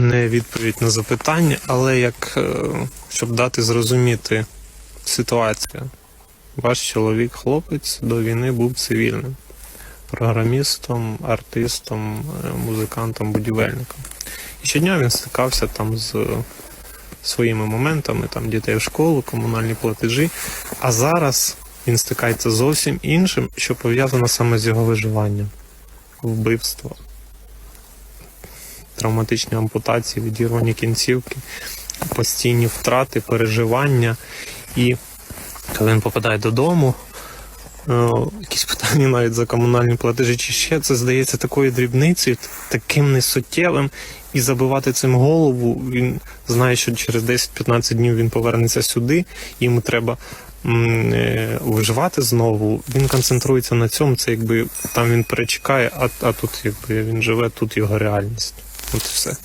не відповідь на запитання, але як е, щоб дати зрозуміти ситуацію. Ваш чоловік, хлопець, до війни був цивільним, програмістом, артистом, е, музикантом, будівельником. І щодня він стикався там з своїми моментами, там дітей в школу, комунальні платежі. А зараз він стикається зовсім іншим, що пов'язано саме з його виживанням. Вбивство, травматичні ампутації, відірвані кінцівки, постійні втрати, переживання. І коли він попадає додому, е, якісь питання навіть за комунальні платежі, чи ще це здається такою дрібницею, таким несуттєвим, і забивати цим голову. Він знає, що через 10-15 днів він повернеться сюди, йому треба е, виживати знову. Він концентрується на цьому. Це якби там він перечекає, а, а тут якби він живе, тут його реальність. От і все.